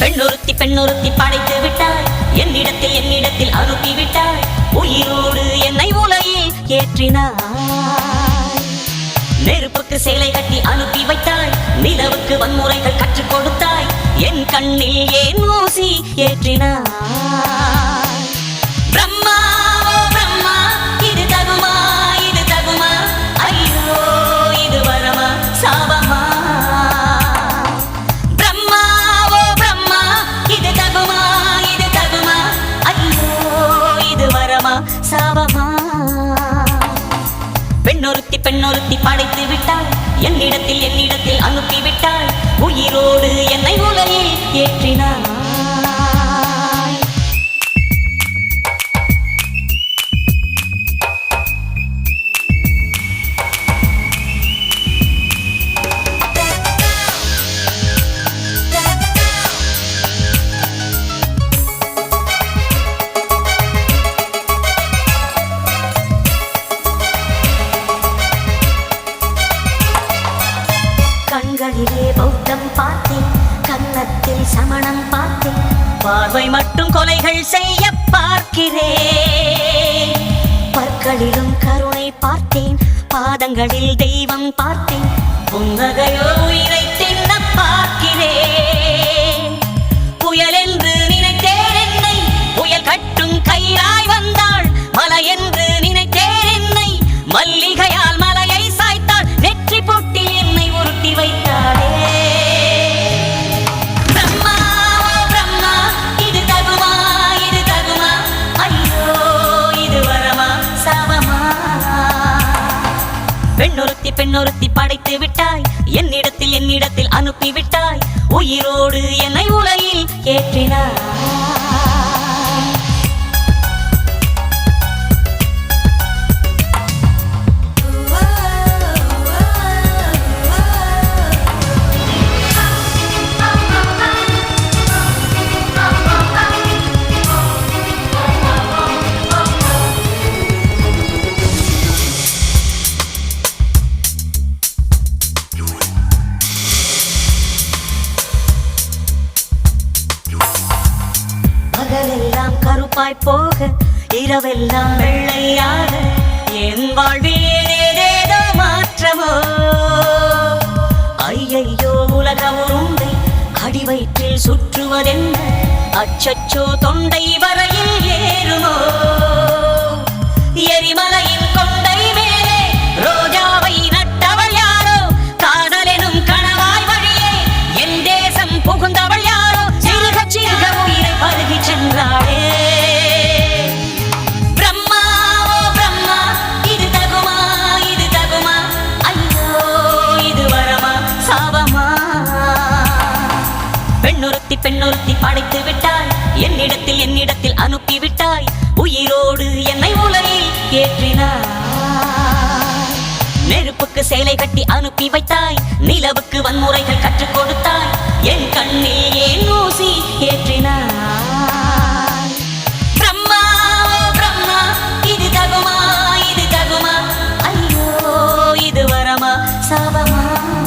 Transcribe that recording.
பெண்ணொருத்தி பெண்ணொருத்தி படைத்து விட்டாள் என்னிடத்தில் என்னிடத்தில் அனுப்பி விட்டாள் உயிரோடு என்னை உலையில் ஏற்றினாய். நெருப்புக்கு சேலை கட்டி அனுப்பி வைத்தாள் நிலவுக்கு வன்முறைகள் கற்றுக் கொடுத்தாய். என் கண்ணில் ஏன் ஊசி ஏற்றினாய்? சாபமா? பெண்ணொருத்தி பெண்ணொருத்தி படைத்து விட்டாள். என்னிடத்தில் என்னிடத்தில் அனுப்பி விட்டாய் பார்த்தேன் கன்னத்தில் சமணம் பார்த்தேன் பார்வை மட்டும் கொலைகள் செய்ய பார்க்கிறேன். பற்களிலும் கருணை பார்த்தேன் பாதங்களில் தெய்வம் பார்த்தேன். புன்னகையோ உயிரை தின்ன பார்த்தேன் பெண்ணொருத்தி பெண்ணொருத்தி படைத்து விட்டாய். என்னிடத்தில் என்னிடத்தில் அனுப்பி விட்டாய் உயிரோடு என்னை உலகில் ஏற்றினாய். பகலெல்லாம் கருப்பாய் போக இரவெல்லாம் வெள்ளையாக என் வாழ்வில் ஏதேதோ மாற்றமோ? ஐயையோ உலக உருண்டை அடிவயிற்றில் சுற்றுவதென்ன? அச்சச்சோ தொண்டை வரையில் ஏறுமோ? எரிமலை நடத்தி படைத்து விட்டாய். என்னிடத்தில் என்னிடத்தில் அனுப்பி விட்டாய். உயிரோடு என்னை உலகில் ஏற்றினாய். நெருப்புக்கு சேலை கட்டி அனுப்பி வைத்தாய். நிலவுக்கு வன்முறைகள் கற்றுக் கொடுத்தாய். என் கண்ணில் ஏன் ஊசி ஏற்றினாய் சாபமா?